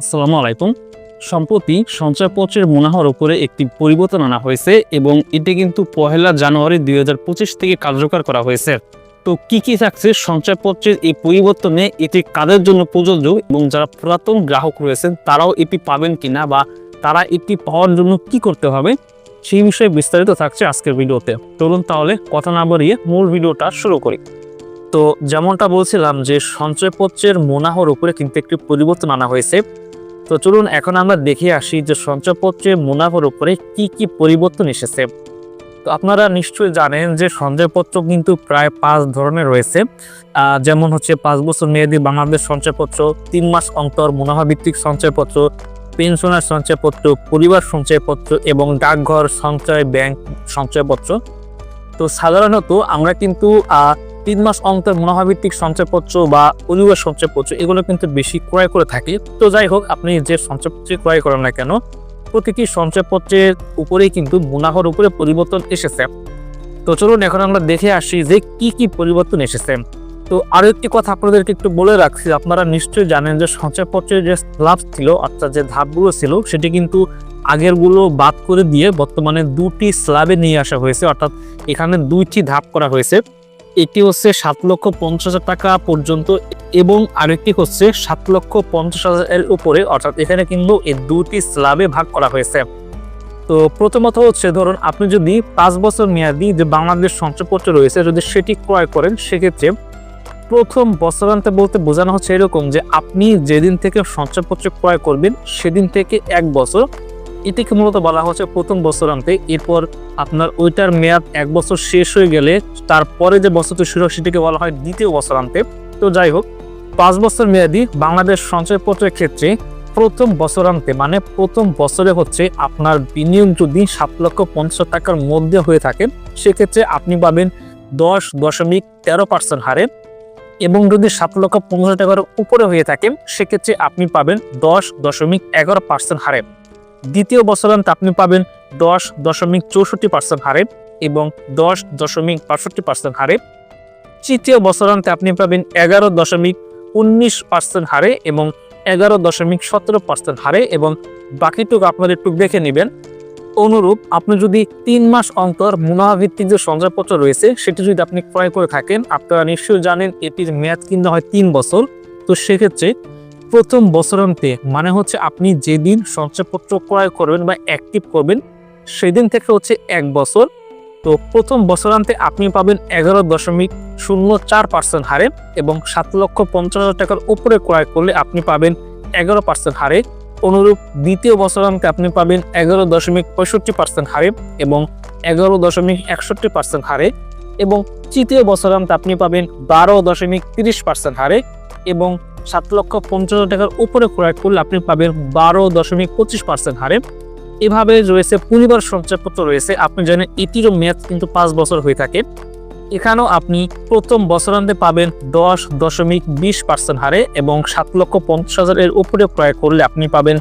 আসসালামু আলাইকুম। সম্প্রতি সঞ্চয়পত্রের মুনাফার উপরে একটি পরিবর্তন আনা হয়েছে এবং এটি কিন্তু পহেলা জানুয়ারি দুই থেকে কার্যকর করা হয়েছে। তো কি কি থাকছে সঞ্চয়পত্রের এই পরিবর্তনে? এটি কাদের জন্য প্রযোজ্য এবং যারা পুরাতন গ্রাহক রয়েছেন, তারাও এটি পাবেন কিনা বা তারা এটি পাওয়ার জন্য কি করতে হবে? সেই বিষয়ে বিস্তারিত থাকছে আজকের ভিডিওতে। চলুন তাহলে কথা না বাড়িয়ে মূল ভিডিওটা শুরু করি। তো যেমনটা বলছিলাম যে সঞ্চয়পত্রের মুনাফার উপরে কিন্তু একটি পরিবর্তন আনা হয়েছে। তো চলুন এখন আমরা দেখে আসি যে সঞ্চয়পত্রের মুনাফার উপরে কি কি পরিবর্তন এসেছে। তো আপনারা নিশ্চয়ই জানেন যে সঞ্চয়পত্র কিন্তু প্রায় পাঁচ ধরনের রয়েছে। যেমন হচ্ছে পাঁচ বছর মেয়াদি বাংলাদেশ সঞ্চয়পত্র, তিন মাস অন্তর মুনাফা ভিত্তিক সঞ্চয়পত্র, পেনশনার সঞ্চয়পত্র, পরিবার সঞ্চয়পত্র এবং ডাকঘর সঞ্চয় ব্যাংক সঞ্চয়পত্র। তো সাধারণত আমরা কিন্তু তিন মাস অন্তর মুনাফাভিত্তিক সঞ্চয়পত্র বা পরিবার সঞ্চয়পত্র, এগুলো কিন্তু বেশি ক্রয় করে থাকি। তো যাই হোক, আপনি যে সঞ্চয়পত্র ক্রয় করেন না কেন, প্রতিটি সঞ্চয়পত্রের উপরেই কিন্তু মুনাফার উপরে পরিবর্তন এসেছে। তো চলুন, এখন আমরা দেখে আসি যে কি কি পরিবর্তন এসেছে। তো আরও একটি কথা আপনাদেরকে একটু বলে রাখছি, আপনারা নিশ্চয়ই জানেন যে সঞ্চয়পত্রের যে স্ল্যাব ছিল, অর্থাৎ যে ধাপগুলো ছিল, সেটি কিন্তু আগেরগুলো বাদ করে দিয়ে বর্তমানে দুটি স্ল্যাবে নিয়ে আসা হয়েছে। অর্থাৎ এখানে দুইটি ধাপ করা হয়েছে। একটি হচ্ছে সাত লক্ষ পঞ্চাশ হাজার টাকা পর্যন্ত এবং আরেকটি হচ্ছে সাত লক্ষ পঞ্চাশ হাজারের উপরে, অর্থাৎ এখানে কিন্তু এই দুটি স্ল্যাবে ভাগ করা হয়েছে। তো প্রথমত হচ্ছে ধরুন, আপনি যদি পাঁচ বছর মেয়াদি যে বাংলাদেশ সঞ্চয়পত্র রয়েছে, যদি সেটি ক্রয় করেন, সেক্ষেত্রে প্রথম বছরান্তে বলতে বোঝানো হচ্ছে এরকম যে আপনি যেদিন থেকে সঞ্চয়পত্র ক্রয় করবেন, সেদিন থেকে এক বছর এটিকে মূলত বলা হচ্ছে প্রথম বছরান্তে এরপর আপনার ওইটার মেয়াদ এক বছর শেষ হয়ে গেলে তারপরে যে বছরটি শুরু হয় সেটিকে বলা হয় দ্বিতীয় বছরান্তে তো যাই হোক, পাঁচ বছর মেয়াদি বাংলাদেশ সঞ্চয়পত্রের ক্ষেত্রে প্রথম বছরান্তে মানে প্রথম বছরে হচ্ছে আপনার বিনিয়োগ যদি সাত লক্ষ পঞ্চাশ টাকার মধ্যে হয়ে থাকে, সেক্ষেত্রে আপনি পাবেন দশ দশমিক তেরো পার্সেন্ট হারে এবং যদি সাত লক্ষ পনেরো টাকার উপরে হয়ে থাকে, সেক্ষেত্রে আপনি পাবেন দশ দশমিক এগারো পার্সেন্ট হারে। দ্বিতীয় বছরান্তে আপনি পাবেন দশ দশমিক চৌষট্টি পার্সেন্ট হারে এবং দশ দশমিক বাষট্টি পার্সেন্ট হারে। তৃতীয় বছরান্তে আপনি পাবেন এগারো দশমিক উনিশ পার্সেন্ট হারে এবং এগারো দশমিক সতেরো পার্সেন্ট হারে এবং বাকিটুকু আপনারা একটু দেখে নেবেন। অনুরূপ আপনি যদি তিন মাস অন্তর মুনাফা ভিত্তিক যে সঞ্চয়পত্র রয়েছে, সেটি যদি আপনি ক্রয় করে থাকেন, আপনারা নিশ্চয়ই জানেন এটির মেয়াদ কিন্তু হয় তিন বছর। তো সেক্ষেত্রে প্রথম বছরান্তে মানে হচ্ছে আপনি যেদিন সঞ্চয়পত্র ক্রয় করবেন বা অ্যাক্টিভ করবেন, সেদিন থেকে হচ্ছে এক বছর। তো প্রথম বছরান্তে আপনি পাবেন এগারো দশমিক শূন্য চার পার্সেন্ট হারে এবং সাত লক্ষ পঞ্চাশ হাজার টাকার উপরে ক্রয় করলে আপনি পাবেন এগারো পার্সেন্ট হারে। অনুরূপ দ্বিতীয় বছরান্তে আপনি পাবেন এগারো দশমিক পঁয়ষট্টি পার্সেন্ট হারে এবং এগারো দশমিক একষট্টি পার্সেন্ট হারে এবং তৃতীয় বছরান্তে আপনি পাবেন বারো দশমিক তিরিশ পার্সেন্ট হারে এবং সাত লক্ষ পঞ্চাশ টাকার উপরে ক্রয় করলে আপনি পাবেন বারো দশমিক পঁচিশ পার্সেন্ট হারে। এভাবে রয়েছে পরিবার সঞ্চয়পত্র রয়েছে। আপনি জানেন এটিরও মেয়াদ কিন্তু পাঁচ বছর হয়ে থাকে। এখানেও আপনি প্রথম বছরান্তে পাবেন দশ দশমিক বিশ পার্সেন্ট হারে এবং সাত লক্ষ পঞ্চাশ হাজারের উপরে ক্রয় করলে আপনি পাবেন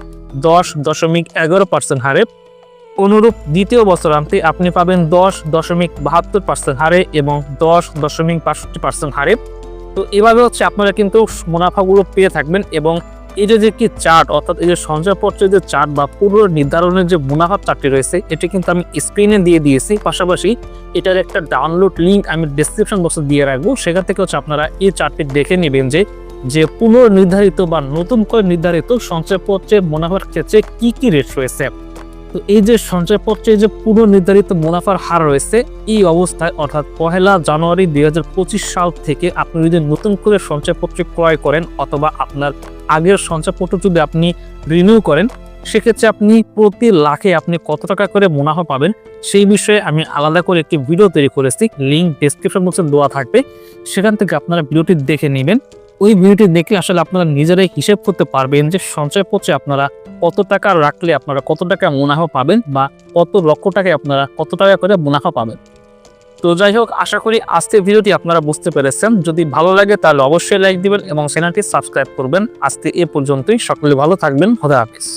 দশ দশমিক এগারো পার্সেন্ট হারে। অনুরূপ দ্বিতীয় বছরান্তে আপনি পাবেন দশ দশমিক বাহাত্তর পার্সেন্ট হারে এবং দশ দশমিক বাষট্টি পার্সেন্ট হারে। তো এভাবে হচ্ছে আপনারা কিন্তু মুনাফাগুলো পেয়ে থাকবেন এবং এই যে যে কি চার্ট, অর্থাৎ এই যে সঞ্চয়পত্রের যে চার্ট বা পুরো নির্ধারণের যে মুনাফার চার্টটি রয়েছে, এটি কিন্তু আমি স্ক্রিনে দিয়ে দিয়েছি। পাশাপাশি এটার একটা ডাউনলোড লিঙ্ক আমি ডিসক্রিপশন বক্সে দিয়ে রাখব। সেখান থেকে হচ্ছে আপনারা এই চার্টটি দেখে নেবেন যে যে পুনর্নির্ধারিত বা নতুন করে নির্ধারিত সঞ্চয়পত্রের মুনাফার ক্ষেত্রে কি কি রেট রয়েছে। তো এই যে সঞ্চয়পত্রে যে পুনর্নির্ধারিত মুনাফার হার রয়েছে, এই অবস্থায় অর্থাৎ পহেলা জানুয়ারি দুই হাজার পঁচিশ সাল থেকে আপনি যদি নতুন করে সঞ্চয়পত্র ক্রয় করেন অথবা আপনার আগের সঞ্চয়পত্র যদি আপনি রিনিউ করেন, সেক্ষেত্রে আপনি প্রতি লাখে আপনি কত টাকা করে মুনাফা পাবেন সেই বিষয়ে আমি আলাদা করে একটি ভিডিও তৈরি করেছি। লিঙ্ক ডিসক্রিপশন বক্সে দেওয়া থাকবে। সেখান থেকে আপনারা ভিডিওটি দেখে নেবেন। ওই ভিডিওটি দেখলে আসলে আপনারা নিজেরাই হিসেব করতে পারবেন যে সঞ্চয়পত্রে আপনারা কত টাকা রাখলে আপনারা কত টাকা মুনাফা পাবেন বা কত লক্ষ টাকায় আপনারা কত টাকা করে মুনাফা পাবেন। তো যাই হোক, আশা করি আজকের ভিডিওটি আপনারা বুঝতে পেরেছেন। যদি ভালো লাগে তাহলে অবশ্যই লাইক দিবেন এবং চ্যানেলটি সাবস্ক্রাইব করবেন। আজকে এ পর্যন্তই। সকলে ভালো থাকবেন। খোদা হাফিজ।